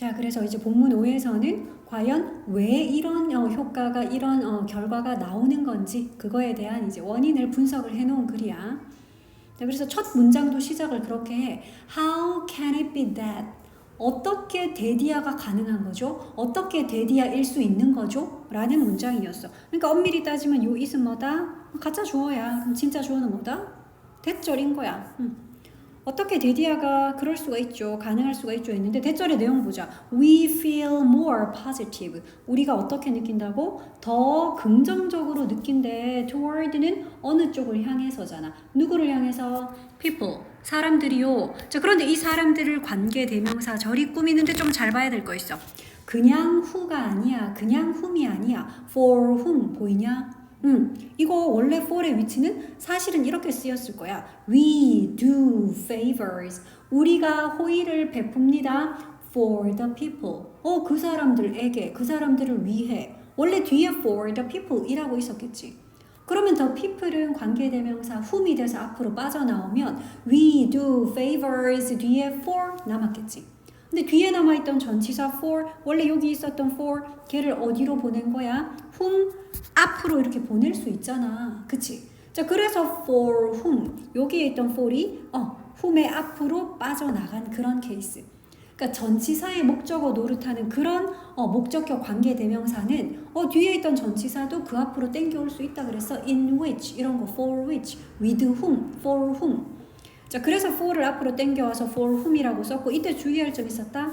자, 그래서 이제 본문 5에서는 과연 왜 이런 어, 효과가 이런 어, 결과가 나오는 건지 그거에 대한 이제 원인을 분석을 해 놓은 글이야. 자, 그래서 첫 문장도 시작을 그렇게 해. How can it be that? 어떻게 데디아가 가능한 거죠? 어떻게 데디아일 수 있는 거죠? 라는 문장이었어. 그러니까 엄밀히 따지면 요 is은 뭐다? 가짜 주어야. 그럼 진짜 주어는 뭐다? 대절인 거야. 음. 어떻게 데디아가 그럴 수가 있죠. 가능할 수가 있죠. 했는데 대절의 내용 보자. We feel more positive. 우리가 어떻게 느낀다고? 더 긍정적으로 느낀대. toward는 어느 쪽을 향해서잖아. 누구를 향해서? people. 사람들이요. 자, 그런데 이 사람들을 관계 대명사 절이 꾸미는데 좀 잘 봐야 될 거 있어. 그냥 who가 아니야. 그냥 whom이 아니야. for whom 보이냐? 음, 이거 원래 for의 위치는 사실은 이렇게 쓰였을 거야. We do favors. 우리가 호의를 베풉니다. For the people. 어, 그 사람들에게, 그 사람들을 위해. 원래 뒤에 for the people 이라고 있었겠지. 그러면 the people은 관계대명사 whom이 돼서 앞으로 빠져나오면 we do favors 뒤에 for 남았겠지. 근데 뒤에 남아있던 전치사 for 원래 여기 있었던 for 걔를 어디로 보낸 거야? whom 앞으로 이렇게 보낼 수 있잖아. 그치? 자 그래서 for whom 여기에 있던 for이 어 whom의 앞으로 빠져나간 그런 케이스. 그러니까 전치사의 목적어 노릇하는 그런 어, 목적격 관계 대명사는 어, 뒤에 있던 전치사도 그 앞으로 땡겨올 수 있다 그래서 in which 이런 거 for which with whom for whom 자 그래서 for를 앞으로 땡겨와서 for whom이라고 썼고 이때 주의할 점 있었다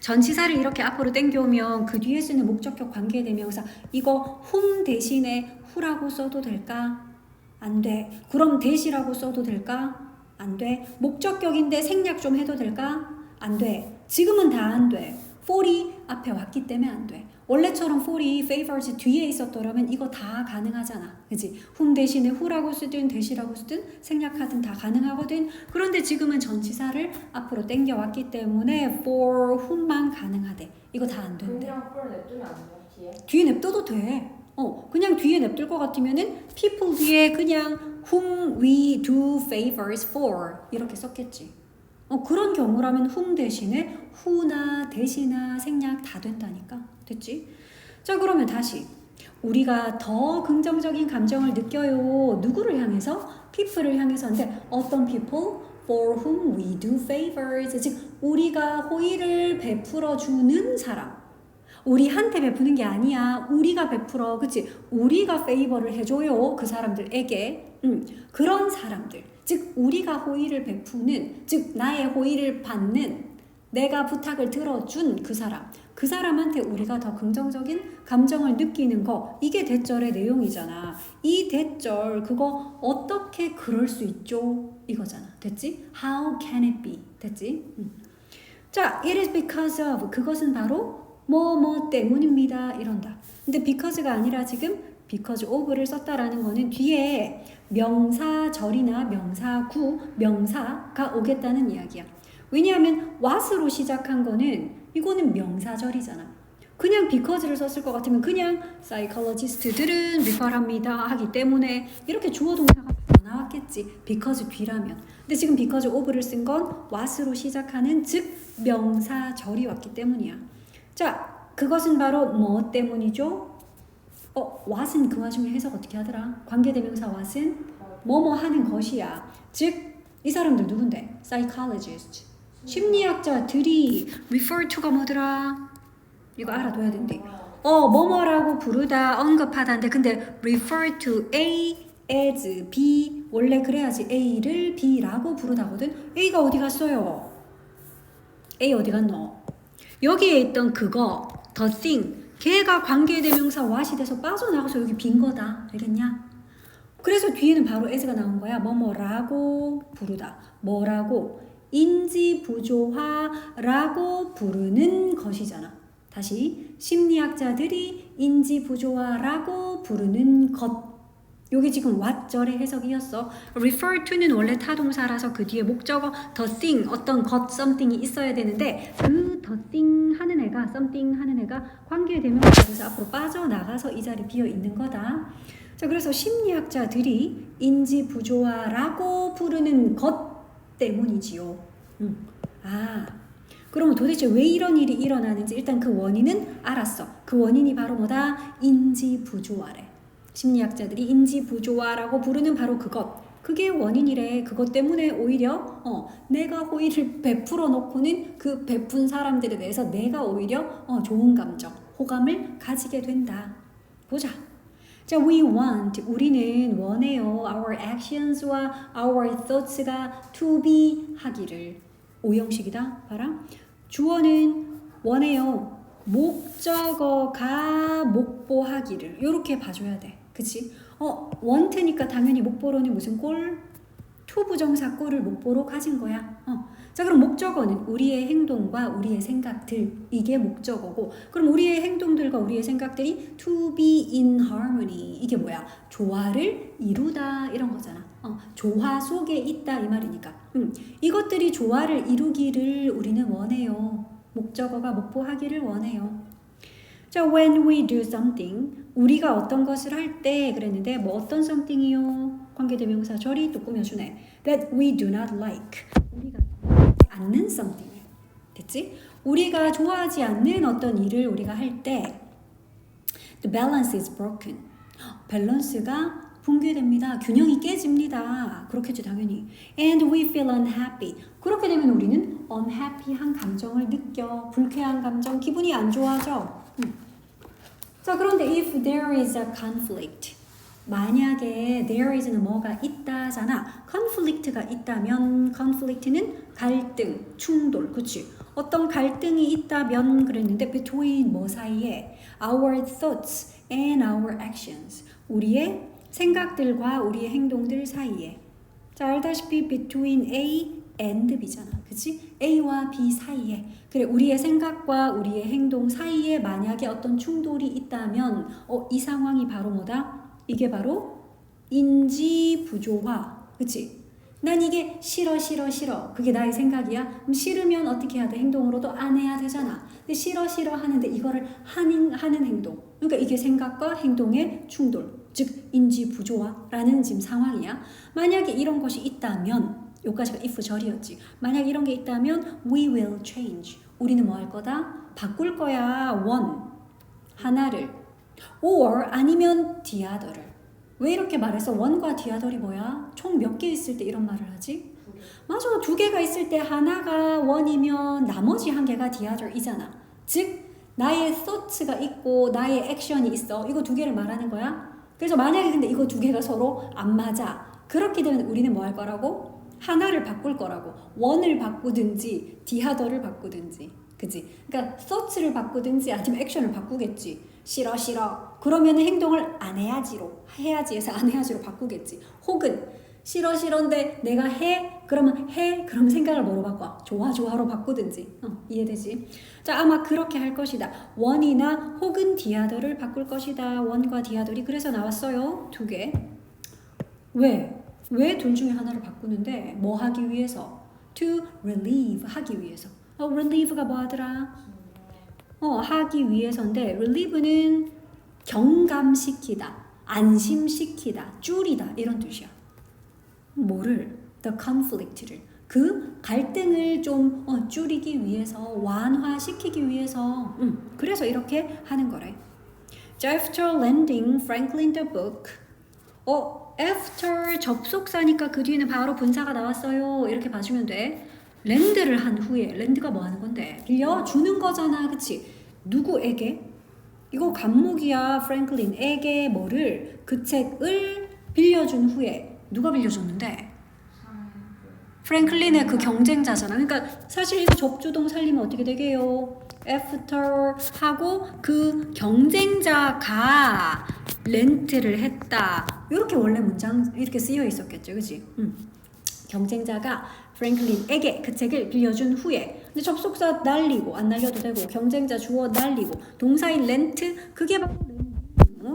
전치사를 이렇게 앞으로 땡겨오면 그 뒤에 쓰는 목적격 관계 대명사 이거 whom 대신에 who라고 써도 될까? 안 돼. 그럼 대시라고 써도 될까? 안 돼. 목적격인데 생략 좀 해도 될까? 안 돼. 지금은 다 안 돼. for이 앞에 왔기 때문에 안 돼. 원래처럼 for이 favors 뒤에 있었더라면 이거 다 가능하잖아. 그지? whom 대신에 who라고 쓰든 대시라고 쓰든 생략하든 다 가능하거든. 그런데 지금은 전치사를 앞으로 땡겨왔기 때문에 for whom만 가능하대. 이거 다 안 된대. 그냥 폴 냅두면 안 돼요 뒤에? 뒤에 냅둬도 돼. 어, 그냥 뒤에 냅둘 것 같으면은 people 뒤에 그냥 whom we do favors for 이렇게 썼겠지. 어, 그런 경우라면 whom 대신에 who나 대시나 생략 다 된다니까. 됐지? 자, 그러면 다시 우리가 더 긍정적인 감정을 느껴요. 누구를 향해서? people을 향해서인데 어떤 people? for whom we do favors. 즉 우리가 호의를 베풀어 주는 사람. 우리한테 베푸는 게 아니야. 우리가 베풀어. 그치? 우리가 페이버를 해줘요. 그 사람들에게. 음, 그런 사람들. 즉, 우리가 호의를 베푸는, 즉, 나의 호의를 받는, 내가 부탁을 들어준 그 사람. 그 사람한테 우리가 더 긍정적인 감정을 느끼는 거. 이게 대절의 내용이잖아. 이 대절, 그거 어떻게 그럴 수 있죠? 이거잖아. 됐지? How can it be? 됐지? 음. 자, it is because of. 그것은 바로 뭐 뭐 때문입니다. 이런다. 근데 because가 아니라 지금 because of를 썼다라는 거는 뒤에 명사절이나 명사구, 명사가 오겠다는 이야기야. 왜냐하면 what으로 시작한 거는 이거는 명사절이잖아. 그냥 because를 썼을 것 같으면 그냥 psychologist들은 refer합니다 하기 때문에 이렇게 주어 동사가 더 나왔겠지. because 뒤라면. 근데 지금 because of를 쓴 건 what으로 시작하는 즉 명사절이 왔기 때문이야. 자, 그것은 바로 뭐 때문이죠? 어, what은 그 와중에 해석 어떻게 하더라? 관계대명사 what은 뭐뭐 하는 것이야. 즉, 이 사람들 누군데? psychologist. 심리학자들이 refer to가 뭐더라? 이거 알아둬야 된대. 어, 뭐뭐라고 부르다, 언급하다인데 근데 refer to A as B 원래 그래야지 A를 B라고 부르다거든. A가 어디 갔어요? A 어디 갔노? 여기에 있던 그거, the thing, 걔가 관계 대명사 what이 돼서 빠져나가서 여기 빈 거다. 알겠냐? 그래서 뒤에는 바로 as가 나온 거야. 뭐뭐라고 부르다. 뭐라고? 인지 부조화라고 부르는 것이잖아. 다시 심리학자들이 인지 부조화라고 부르는 것. 요게 지금 what절의 해석이었어. refer to는 원래 타동사라서 그 뒤에 목적어 the thing 어떤 것 something이 있어야 되는데 그 thing 하는 애가 something 하는 애가 관계 대명사에서 앞으로 빠져나가서 이 자리 비어 있는 거다. 자 그래서 심리학자들이 인지 부조화라고 부르는 것 때문이지요. 음. 아 그러면 도대체 왜 이런 일이 일어나는지 일단 그 원인은 알았어. 그 원인이 바로 뭐다? 인지 부조화래. 심리학자들이 인지 부조화라고 부르는 바로 그것. 그게 원인이래. 그것 때문에 오히려 어, 내가 호의를 베풀어 놓고는 그 베푼 사람들에 대해서 내가 오히려 어, 좋은 감정, 호감을 가지게 된다. 보자. 자, we want 우리는 원해요. Our actions와 our thoughts가 to be 하기를 오형식이다. 봐라. 주어는 원해요. 목적어가 목보하기를 이렇게 봐줘야 돼. 그치? 어, want니까 당연히 목보로는 무슨 꼴? to 부정사 꼴을 목보로 가진 거야. 어. 자, 그럼 목적어는 우리의 행동과 우리의 생각들 이게 목적어고 그럼 우리의 행동들과 우리의 생각들이 to be in harmony 이게 뭐야? 조화를 이루다 이런 거잖아. 어, 조화 속에 있다 이 말이니까. 음, 이것들이 조화를 이루기를 우리는 원해요. 목적어가 목보하기를 원해요. 자, when we do something, 우리가 어떤 것을 할 때 그랬는데 뭐 어떤 something이요? 관계대명사 절이 또 꾸며주네. That we do not like. 우리가 않는 something. 됐지? 우리가 좋아하지 않는 어떤 일을 우리가 할 때 the balance is broken. 밸런스가 붕괴됩니다. 균형이 깨집니다. 그렇겠죠, 당연히. And we feel unhappy. 그렇게 되면 우리는 unhappy한 감정을 느껴. 불쾌한 감정, 기분이 안 좋아져. 음. 자, 그런데 if there is a conflict. 만약에 there is는 뭐가 있다잖아. conflict가 있다면 conflict는 갈등, 충돌, 그치? 어떤 갈등이 있다면 그랬는데 between 뭐 사이에 our thoughts and our actions. 우리의 생각들과 우리의 행동들 사이에. 자, 알다시피 between A and B잖아. 그치? A와 B 사이에. 그래, 우리의 생각과 우리의 행동 사이에 만약에 어떤 충돌이 있다면, 어, 이 상황이 바로 뭐다? 이게 바로 인지 부조화. 그치? 난 이게 싫어, 싫어, 싫어. 그게 나의 생각이야? 그럼 싫으면 어떻게 해야 돼? 행동으로도 안 해야 되잖아. 근데 싫어, 싫어 하는데 이거를 하는, 하는 행동. 그러니까 이게 생각과 행동의 충돌. 즉, 인지 부조화라는 지금 상황이야. 만약에 이런 것이 있다면, 여기까지가 if 절이었지. 만약 이런 게 있다면 we will change. 우리는 뭐 할 거다? 바꿀 거야. one 하나를 or 아니면 the other를. 왜 이렇게 말해서 one과 the other이 뭐야? 총 몇 개 있을 때 이런 말을 하지? 맞아. 두 개가 있을 때 하나가 one이면 나머지 한 개가 the other이잖아. 즉 나의 thoughts가 있고 나의 액션이 있어. 이거 두 개를 말하는 거야. 그래서 만약에 근데 이거 두 개가 서로 안 맞아. 그렇게 되면 우리는 뭐 할 거라고? 하나를 바꿀 거라고. 원을 바꾸든지 디하더를 바꾸든지. 그지? 그러니까 thoughts를 바꾸든지 아니면 액션을 바꾸겠지. 싫어 싫어. 그러면 행동을 안 해야지로 해야지에서 안 해야지로 바꾸겠지. 혹은 싫어 싫어인데 내가 해 그러면 해 그럼 생각을 뭐로 바꿔? 좋아 좋아로 바꾸든지. 어, 이해되지? 자 아마 그렇게 할 것이다. 원이나 혹은 디하더를 바꿀 것이다. 원과 디하더리 그래서 나왔어요. 두 개 왜 왜 둘 중에 하나를 바꾸는데 뭐 하기 위해서? To relieve 하기 위해서. 어, relieve가 뭐 하더라? 어, 하기 위해서인데 relieve는 경감시키다, 안심시키다, 줄이다 이런 뜻이야. 뭐를? The conflict를 그 갈등을 좀 어, 줄이기 위해서 완화시키기 위해서 음, 그래서 이렇게 하는 거래. 자, after landing Franklin the book 어, after 접속사니까 그 뒤에는 바로 분사가 나왔어요. 이렇게 봐주면 돼. 랜드를 한 후에 랜드가 뭐 하는 건데? 빌려주는 거잖아. 그치? 누구에게? 이거 감목이야. 프랭클린에게 뭐를 그 책을 빌려준 후에 누가 빌려줬는데? 프랭클린의 그 경쟁자잖아. 그러니까 사실 이거 접주동 살리면 어떻게 되게요? after 하고 그 경쟁자가 렌트를 했다. 이렇게 원래 문장 이렇게 쓰여 있었겠죠, 그지? 음. 경쟁자가 프랭클린에게 그 책을 빌려준 후에 근데 접속사 날리고 안 날려도 되고 경쟁자 주어 날리고 동사인 렌트 그게 바로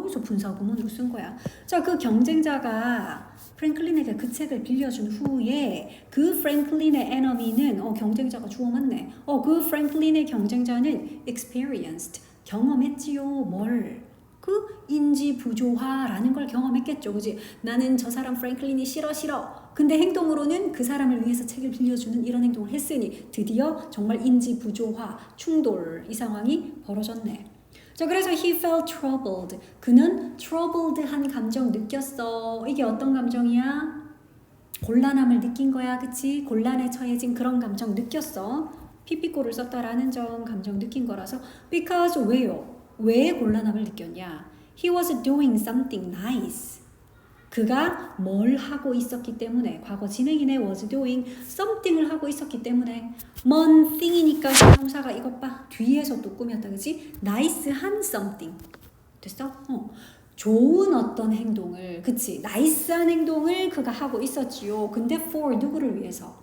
어디서 분사 구문으로 쓴 거야. 자, 그 경쟁자가 프랭클린에게 그 책을 빌려준 후에 그 프랭클린의 에너미는 어 경쟁자가 주어 맞네. 어그 프랭클린의 경쟁자는 experienced 경험했지요. 뭘? 그 인지 부조화라는 걸 경험했겠죠. 그지? 나는 저 사람 프랭클린이 싫어 싫어. 근데 행동으로는 그 사람을 위해서 책을 빌려주는 이런 행동을 했으니 드디어 정말 인지 부조화, 충돌 이 상황이 벌어졌네. 자, 그래서 he felt troubled. 그는 troubled한 감정 느꼈어. 이게 어떤 감정이야? 곤란함을 느낀 거야, 그치? 곤란에 처해진 그런 감정 느꼈어. 피피꼬를 썼다라는 점 감정 느낀 거라서 because 왜요? 왜 곤란함을 느꼈냐? He was doing something nice. 그가 뭘 하고 있었기 때문에 과거 진행인의 was doing something을 하고 있었기 때문에. 먼 thing이니까 형사가 이것 봐. 뒤에서 또 꾸몄다 그지? Nice한 something. 됐어? 어. 좋은 어떤 행동을 그치? 나이스한 행동을 그가 하고 있었지요. 근데 for 누구를 위해서?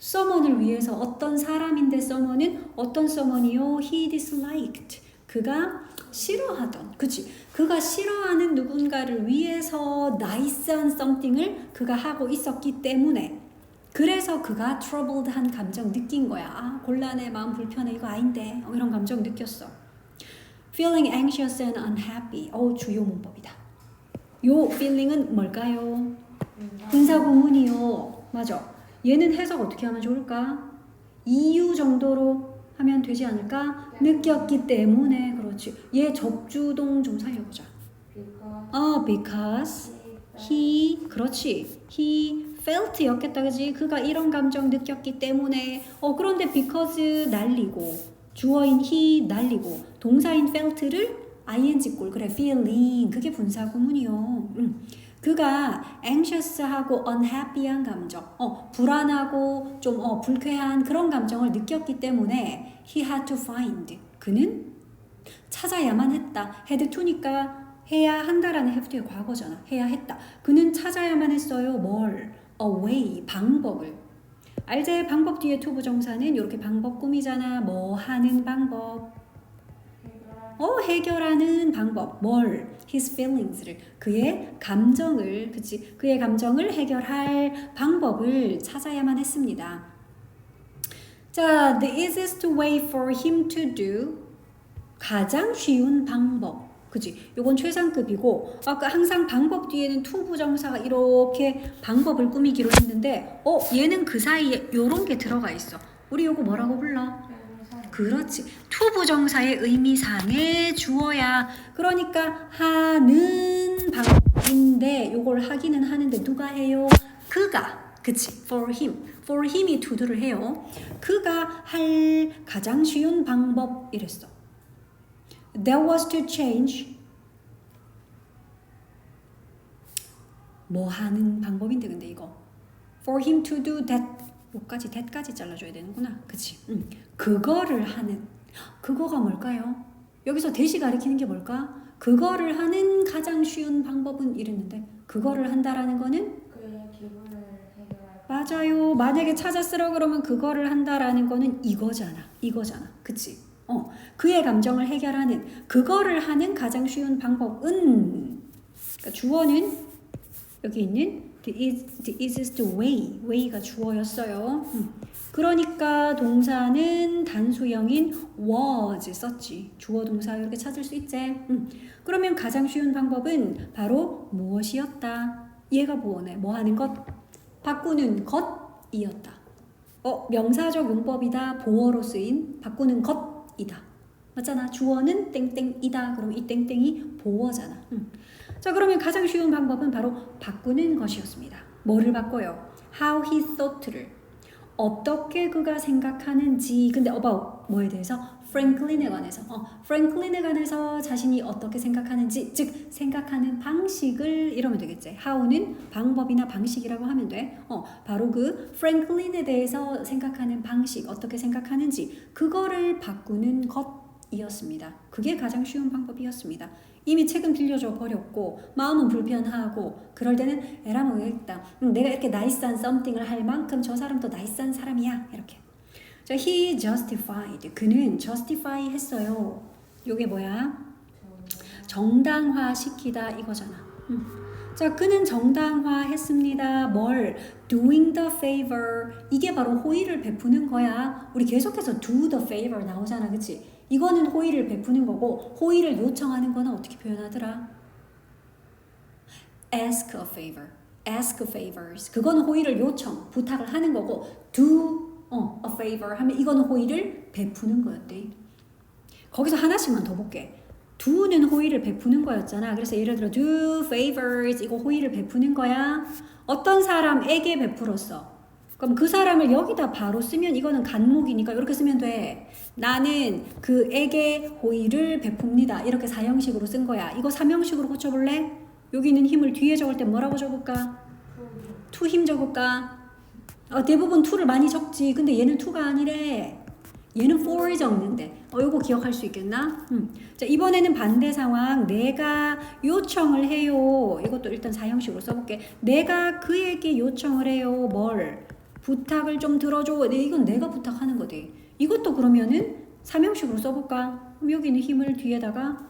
someone을 위해서. 어떤 사람인데 someone은? 어떤 someone이요? He disliked 그가 싫어하던 그치? 그가 싫어하는 누군가를 위해서 나이스한 something을 그가 하고 있었기 때문에 그래서 그가 troubled한 감정 느낀 거야. 아 곤란해 마음 불편해 이거 아닌데. 어, 이런 감정 느꼈어. Feeling anxious and unhappy. 어 주요 문법이다. 요 feeling은 뭘까요? 분사 구문이요. 맞아. 얘는 해석 어떻게 하면 좋을까? 이유 정도로 하면 되지 않을까? 느꼈기 때문에 그렇지. 얘 접주동 좀 살려보자. 어 because he 그렇지. he felt였겠다 그지? 그가 이런 감정 느꼈기 때문에. 어 그런데 because 날리고 주어인 he 날리고 동사인 felt를 ing 꼴. 그래 feeling. 그게 분사 구문이요. 음. 그가 anxious하고 unhappy한 감정 어 불안하고 좀 어 불쾌한 그런 감정을 느꼈기 때문에 he had to find 그는 찾아야만 했다 had to니까 해야 한다라는 have to의 과거잖아. 해야 했다. 그는 찾아야만 했어요. 뭘? a way, 방법을. 알제 방법 뒤에 to 부정사는 이렇게 방법 꾸미잖아. 뭐 하는 방법. 어, 해결하는 방법. 뭘? his feelings를. 그의 감정을, 그치? 그의 감정을 해결할 방법을 찾아야만 했습니다. 자, the easiest way for him to do. 가장 쉬운 방법. 그지? 요건 최상급이고 아까 항상 방법 뒤에는 to 부정사가 이렇게 방법을 꾸미기로 했는데 어 얘는 그 사이에 요런 게 들어가 있어. 우리 요거 뭐라고 불러? 그렇지. to 부정사의 의미상의 주어야. 그러니까 하는 방법인데 요걸 하기는 하는데 누가 해요? 그가. 그치. for him. for him이 to도를 해요. 그가 할 가장 쉬운 방법 이랬어. That was to change 뭐 하는 방법인데 근데 이거 for him to do that 요까지 that까지 잘라줘야 되는구나 그치 응. 그거를 하는 그거가 뭘까요 여기서 대시 가리키는 게 뭘까 그거를 하는 가장 쉬운 방법은 이랬는데 그거를 한다라는 거는 맞아요. 만약에 찾았으라 그러면 그거를 한다라는 거는 이거잖아. 이거잖아. 그치? 어. 그의 감정을 해결하는 그거를 하는 가장 쉬운 방법은 그러니까 주어는 여기 있는 the, is, the easiest way. way가 주어였어요. 음. 그러니까 동사는 단수형인 was 썼지. 주어 동사 이렇게 찾을 수 있지. 음. 그러면 가장 쉬운 방법은 바로 무엇이었다. 얘가 뭐네? 뭐 하는 것? 바꾸는 것이었다. 어, 명사적 용법이다. 보어로 쓰인 바꾸는 것이다. 맞잖아. 주어는 땡땡이다. 그럼 이 땡땡이 보어잖아. 음. 자, 그러면 가장 쉬운 방법은 바로 바꾸는 것이었습니다. 뭐를 바꿔요? How he thought를. 어떻게 그가 생각하는지. 근데 about 뭐에 대해서? 프랭클린에 관해서. 어, 프랭클린에 관해서 자신이 어떻게 생각하는지, 즉 생각하는 방식을 이러면 되겠지. how는 방법이나 방식이라고 하면 돼. 어, 바로 그 프랭클린에 대해서 생각하는 방식, 어떻게 생각하는지 그거를 바꾸는 것 이었습니다. 그게 가장 쉬운 방법이었습니다. 이미 책은 빌려줘 버렸고 마음은 불편하고 그럴 때는 에라 모르겠다. 음, 내가 이렇게 나이스한 썸띵을 할 만큼 저 사람도 나이스한 사람이야. 이렇게. 자, he justified. 그는 justify 했어요. 요게 뭐야? 정당화 시키다 이거잖아. 음. 자, 그는 정당화했습니다. 뭘? doing the favor. 이게 바로 호의를 베푸는 거야. 우리 계속해서 do the favor 나오잖아. 그치? 이거는 호의를 베푸는 거고, 호의를 요청하는 거는 어떻게 표현하더라? ask a favor. ask favors. 그건 호의를 요청, 부탁을 하는 거고, do 어, a favor 하면 이거는 호의를 베푸는 거였대. 거기서 하나씩만 더 볼게. do는 호의를 베푸는 거였잖아. 그래서 예를 들어 do favors 이거 호의를 베푸는 거야. 어떤 사람에게 베풀었어. 그럼 그 사람을 여기다 바로 쓰면 이거는 간목이니까 이렇게 쓰면 돼. 나는 그에게 호의를 베풉니다. 이렇게 사형식으로 쓴 거야. 이거 삼형식으로 고쳐볼래? 여기 있는 힘을 뒤에 적을 때 뭐라고 적을까? 투 힘 적을까? 어, 대부분 투를 많이 적지. 근데 얘는 투가 아니래. 얘는 for 적는데. 어, 요거 기억할 수 있겠나? 음. 자, 이번에는 반대 상황. 내가 요청을 해요. 이것도 일단 사형식으로 써볼게. 내가 그에게 요청을 해요. 뭘? 부탁을 좀 들어줘. 네, 이건 내가 부탁하는 거지. 이것도 그러면은 삼형식으로 써볼까? 그럼 여기 있는 힘을 뒤에다가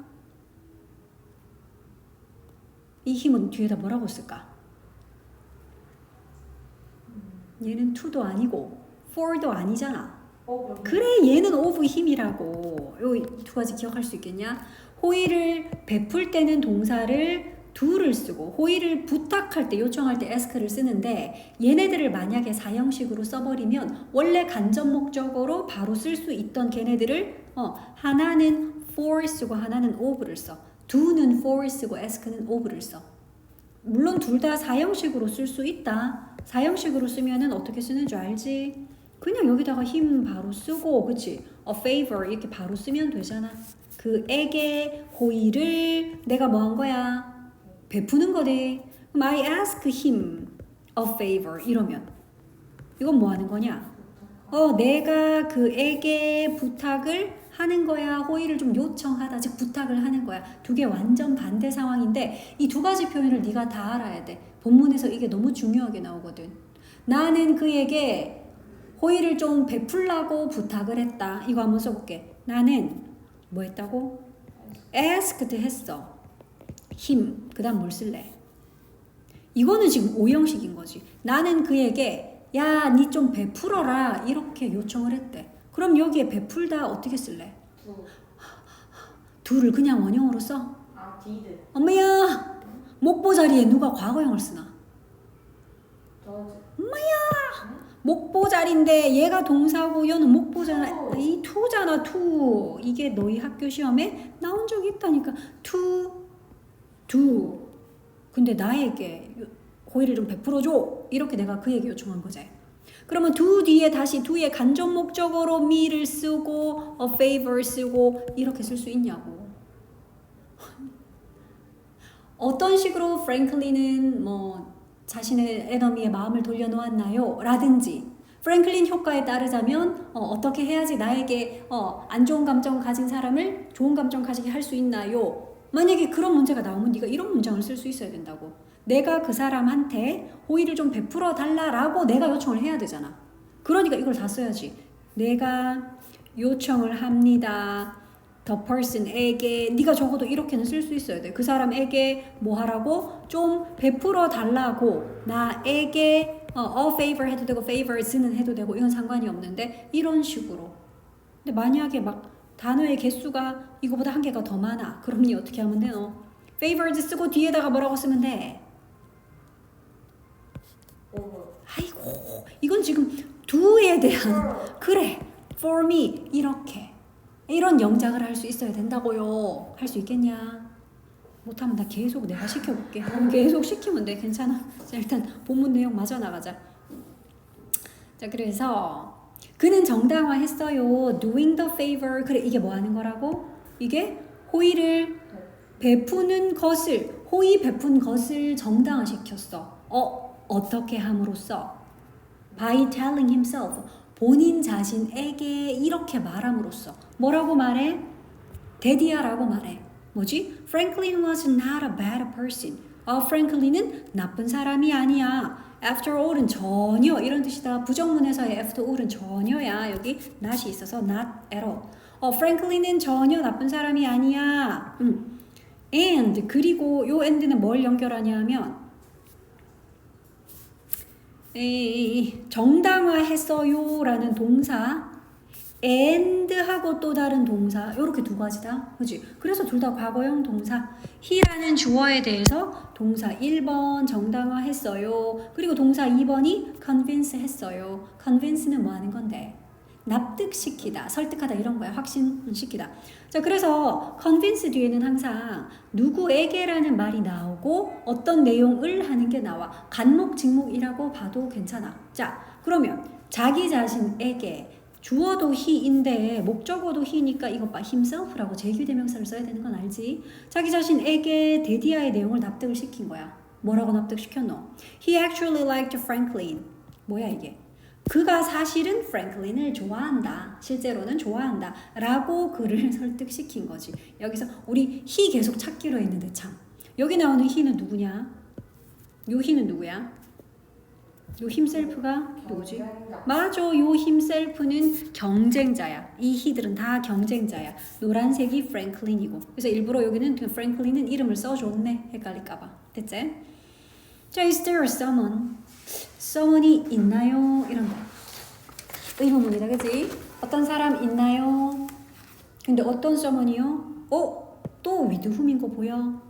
이 힘은 뒤에다 뭐라고 쓸까? 얘는 to도 아니고 for도 아니잖아. 어, 그래 얘는 of 힘이라고. 요 두 가지 기억할 수 있겠냐? 호의를 베풀 때는 동사를 do를 쓰고 호의를 부탁할 때 요청할 때 ask를 쓰는데 얘네들을 만약에 사형식으로 써버리면 원래 간접 목적어로 바로 쓸 수 있던 걔네들을 어, 하나는 for 쓰고 하나는 of를 써. do는 for 쓰고 ask는 of를 써. 물론 둘 다 사형식으로 쓸 수 있다. 사형식으로 쓰면은 어떻게 쓰는 줄 알지? 그냥 여기다가 힘 바로 쓰고, 그치? a favor 이렇게 바로 쓰면 되잖아. 그에게 호의를 내가 뭐 한 거야? 베푸는 거대. 그럼 I ask him a favor 이러면 이건 뭐 하는 거냐? 어, 내가 그에게 부탁을 하는 거야. 호의를 좀 요청하다. 즉 부탁을 하는 거야. 두 개 완전 반대 상황인데 이 두 가지 표현을 네가 다 알아야 돼. 본문에서 이게 너무 중요하게 나오거든. 나는 그에게 호의를 좀 베풀라고 부탁을 했다. 이거 한번 써볼게. 나는 뭐 했다고? asked 했어. 힘. 그 다음 뭘 쓸래? 이거는 지금 오형식인 거지. 나는 그에게 야, 니 좀 베풀어라. 이렇게 요청을 했대. 그럼 여기에 베풀다 어떻게 쓸래? 두. 둘을 그냥 원형으로 써? 아, 디드. 엄마야! 목보 자리에 누가 과거형을 쓰나? 저지. 목보 자리인데 얘가 동사고 얘는 목보잖아. 이 투잖아, 투. 이게 너희 학교 시험에 나온 적이 있다니까. 투, 두. 근데 나에게 호의를 좀 베풀어줘. 이렇게 내가 그에게 요청한 거지. 그러면 두 뒤에 다시 두의 간접 목적어로 me를 쓰고 a favor 쓰고 이렇게 쓸 수 있냐고. 어떤 식으로 프랭클린은 뭐 자신의 에너미의 마음을 돌려놓았나요? 라든지 프랭클린 효과에 따르자면 어, 떻게 해야지 나에게 어, 안 좋은 감정 가진 사람을 좋은 감정 가지게 할 수 있나요? 만약에 그런 문제가 나오면 네가 이런 문장을 쓸 수 있어야 된다고. 내가 그 사람한테 호의를 좀 베풀어 달라라고 내가 요청을 해야 되잖아. 그러니까 이걸 다 써야지. 내가 요청을 합니다. the person에게 네가 적어도 이렇게는 쓸 수 있어야 돼. 그 사람에게 뭐 하라고 좀 베풀어 달라고 나에게 어, a favor 해도 되고 favors는 해도 되고 이건 상관이 없는데 이런 식으로. 근데 만약에 막 단어의 개수가 이거보다 한 개가 더 많아. 그럼 니 어떻게 하면 돼? 너 favors 쓰고 뒤에다가 뭐라고 쓰면 돼? 아이고 이건 지금 do에 대한 그래 for me 이렇게. 이런 영작을 할 수 있어야 된다고요. 할 수 있겠냐? 못하면 나 계속 내가 시켜볼게. 그럼 계속 시키면 돼. 괜찮아. 자, 일단 본문 내용 마저 나가자. 자 그래서 그는 정당화했어요 doing the favor 그래 이게 뭐 하는 거라고 이게 호의를 베푸는 것을 호의 베푼 것을 정당화시켰어 어 어떻게 함으로써 by telling himself 본인 자신에게 이렇게 말함으로써 뭐라고 말해? 데디아라고 말해. 뭐지? Franklin was not a bad person. 어, 프랭클린은 나쁜 사람이 아니야. After all은 전혀 이런 뜻이다. 부정문에서의 after all은 전혀야. 여기 not이 있어서 not at all. 어, 프랭클린은 전혀 나쁜 사람이 아니야. 음. and 그리고 요 and는 뭘 연결하냐면 이 정당화했어요라는 동사 and하고 또 다른 동사 요렇게 두 가지다. 그지? 그래서 둘 다 과거형 동사. he라는 주어에 대해서 동사 1번 정당화 했어요. 그리고 동사 2번이 convince 했어요. convince는 뭐 하는 건데? 납득시키다, 설득하다 이런 거야. 확신시키다. 자, 그래서 convince 뒤에는 항상 누구에게라는 말이 나오고 어떤 내용을 하는 게 나와. 간목, 직목이라고 봐도 괜찮아. 자, 그러면 자기 자신에게 주어도 he인데 목적어도 he니까 이것 봐 himself라고 제규 대명사를 써야 되는 건 알지? 자기 자신에게 데디아의 내용을 납득을 시킨 거야. 뭐라고 납득시켰노? He actually liked Franklin. 뭐야 이게? 그가 사실은 프랭클린을 좋아한다. 실제로는 좋아한다. 라고 그를 설득시킨 거지. 여기서 우리 he 계속 찾기로 했는데 참. 여기 나오는 he는 누구냐? 요 he는 누구야? 요 누구지? 경쟁자. 맞아. 요 힘셀프는 경쟁자야. 이 히들은 다 경쟁자야. 노란색이 프랭클린이고. 그래서 일부러 여기는 그 프랭클린은 이름을 써줬네. 헷갈릴까봐. 됐지? 자, is there someone? someone이 있나요? 이런 거. 의문문이다, 그지? 어떤 사람 있나요? 근데 어떤 someone이요? 어? 또 with whom인 거 보여?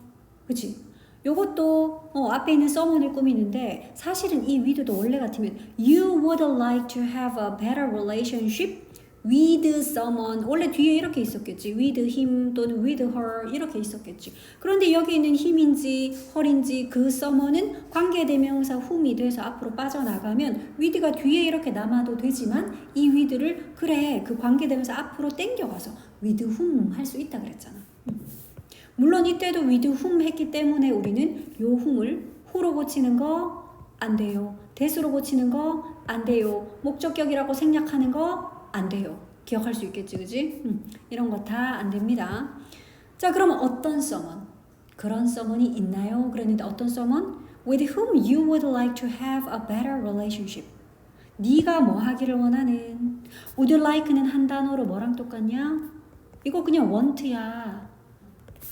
그치? 요것도 어, 앞에 있는 someone을 꾸미는데 사실은 이 with도 원래 같으면 you would like to have a better relationship with someone. 원래 뒤에 이렇게 있었겠지. With him 또는 with her 이렇게 있었겠지. 그런데 여기 있는 him인지 her인지 그 someone은 관계대명사 whom이 돼서 앞으로 빠져나가면 with가 뒤에 이렇게 남아도 되지만 이 with를 그래 그 관계대명사 앞으로 땡겨가서 with whom 할 수 있다 그랬잖아 물론 이때도 with whom 했기 때문에 우리는 요 whom을 who로 고치는 거 안 돼요. 대수로 고치는 거 안 돼요. 목적격이라고 생략하는 거 안 돼요. 기억할 수 있겠지, 그지? 음, 이런 거 다 안 됩니다. 자, 그러면 어떤 someone? 그런 someone이 있나요? 그랬는데 어떤 someone? With whom you would like to have a better relationship. 네가 뭐 하기를 원하는? Would like는 한 단어로 뭐랑 똑같냐? 이거 그냥 want야.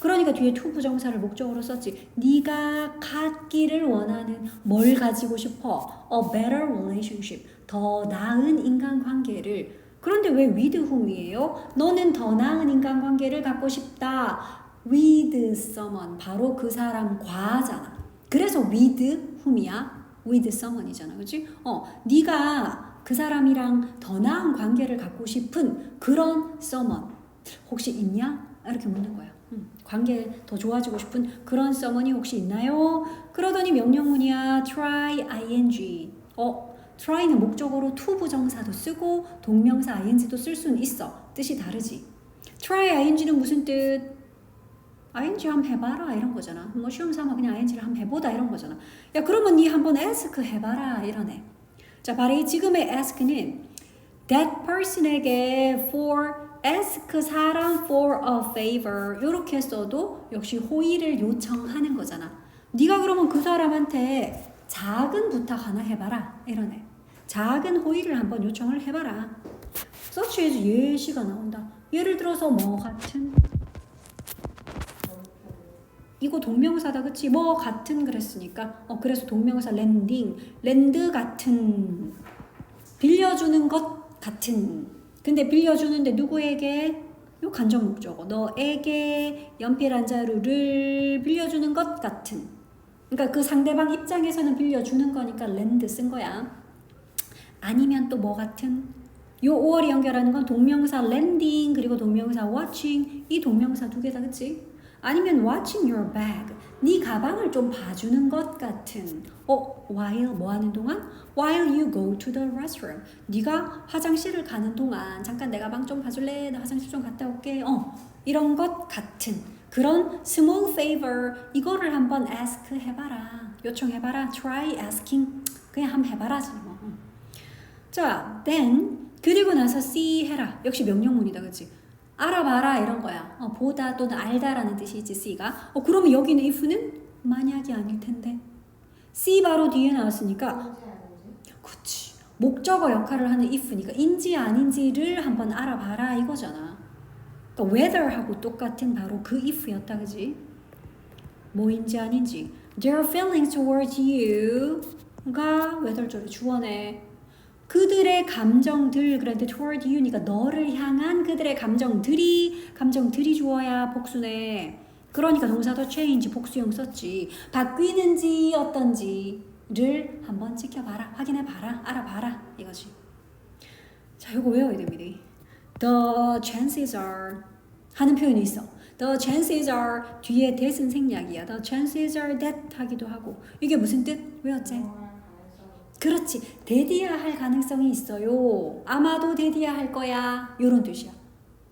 그러니까 뒤에 to 부정사를 목적으로 썼지. 네가 갖기를 원하는 뭘 가지고 싶어? A better relationship. 더 나은 인간관계를. 그런데 왜 with whom이에요? 너는 더 나은 인간관계를 갖고 싶다. with someone. 바로 그 사람과잖아. 그래서 with whom이야? with someone이잖아. 그렇지? 어, 네가 그 사람이랑 더 나은 관계를 갖고 싶은 그런 someone 혹시 있냐? 이렇게 묻는 거야. 음, 관계 더 좋아지고 싶은 그런 someone이 혹시 있나요? 그러더니 명령문이야. try ing. 어, try는 목적어로 to 부정사도 쓰고 동명사 ing도 쓸 수는 있어. 뜻이 다르지. try ing는 무슨 뜻? ing 한번 해봐라 이런 거잖아. 뭐 시험 삼아 그냥 ing를 한번 해보다 이런 거잖아. 야 그러면 니 한번 ask 해봐라 이러네. 자 바로 이 지금의 ask는 that person에게 for ask 사람 for a favor 이렇게 써도 역시 호의를 요청하는 거잖아. 네가 그러면 그 사람한테 작은 부탁 하나 해봐라 이러네. 작은 호의를 한번 요청을 해봐라. 서치에서 예시가 나온다. 예를 들어서 뭐 같은 이거 동명사다 그치? 뭐 같은 그랬으니까 어 그래서 동명사 랜딩 랜드 같은 빌려주는 것 같은 근데 빌려주는데 누구에게? 요 간접 목적어. 너에게 연필 자루를 빌려주는 것 같은. 그러니까 그 상대방 입장에서는 빌려주는 거니까 랜드 쓴 거야. 아니면 또 뭐 같은? 요 5월이 연결하는 건 동명사 랜딩 그리고 동명사 watching. 이 동명사 두 개다 그치? 아니면 watching your bag 네 가방을 좀 봐주는 것 같은. 어 while 뭐 하는 동안? while you go to the restroom. 네가 화장실을 가는 동안 잠깐 내 가방 좀 봐줄래? 나 화장실 좀 갔다 올게. 어 이런 것 같은 그런 small favor 이거를 한번 ask 해봐라. 요청해봐라. try asking. 그냥 한번 해봐라지 뭐 응. 자 then 그리고 나서 see 해라. 역시 명령문이다 그치 알아봐라 이런 거야. 어, 보다 또는 알다라는 뜻이지 C가. 어 그러면 여기 는 if는 만약이 아닐 텐데. C 바로 뒤에 나왔으니까. 그치 목적어 역할을 하는 if니까 인지 아닌지를 한번 알아봐라 이거잖아. 그러니까 whether하고 똑같은 바로 그 if였다 그지? 뭐인지 아닌지. Their feelings towards you가 외덜절의 주어네. 그들의 감정들 그런데 toward you니까 너를 향한 그들의 감정들이 감정들이 주어야 복수네. 그러니까 동사도 change 복수형 썼지. 바뀌는지 어떤지를 한번 지켜봐라, 확인해봐라, 알아봐라 이거지. 자, 이거 외워야 됩니다. The chances are 하는 표현이 있어. The chances are 뒤에 that은 생략이야. The chances are that 하기도 하고 이게 무슨 뜻? 외웠지? 그렇지. 대디야 할 가능성이 있어요. 아마도 대디야 할 거야. 요런 뜻이야.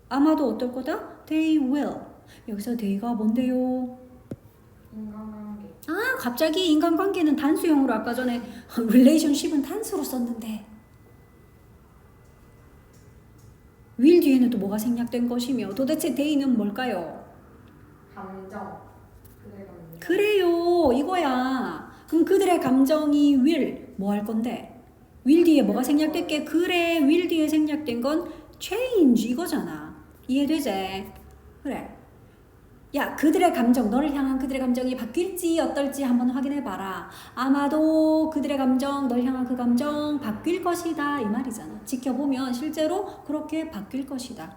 아마도 어떨 거다? They will. 여기서 they가 뭔데요? 인간관계 아, 갑자기 인간관계는 단수형으로 아까 전에 relationship은 단수로 썼는데 will 뒤에는 또 뭐가 생략된 것이며 도대체 they는 뭘까요? 감정 그래요. 이거야. 그럼 그들의 감정이 will 뭐 할 건데? 뒤에 뭐가 생략됐게? 그래. 뒤에 생략된 건 change 이거잖아. 이해되지? 그래. 야, 그들의 감정, 너를 향한 그들의 감정이 바뀔지 어떨지 한번 확인해 봐라. 아마도 그들의 감정, 널 향한 그 감정 바뀔 것이다. 이 말이잖아. 지켜보면 실제로 그렇게 바뀔 것이다.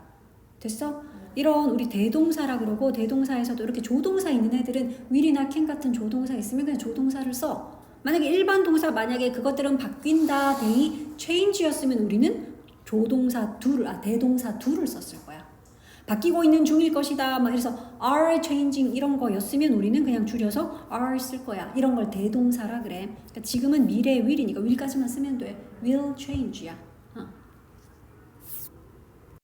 됐어? 이런 우리 대동사라 그러고 대동사에서도 이렇게 조동사 있는 애들은 will이나 can 같은 조동사 있으면 그냥 조동사를 써. 만약에 일반 동사 만약에 그것들은 바뀐다, they change였으면 우리는 조동사 둘, 아 대동사 둘을 썼을 거야. 바뀌고 있는 중일 것이다. 막 그래서 are changing 이런 거였으면 우리는 그냥 줄여서 are 쓸 거야. 이런 걸 대동사라 그래. 그러니까 지금은 미래 will이니까 will까지만 쓰면 돼. will change야.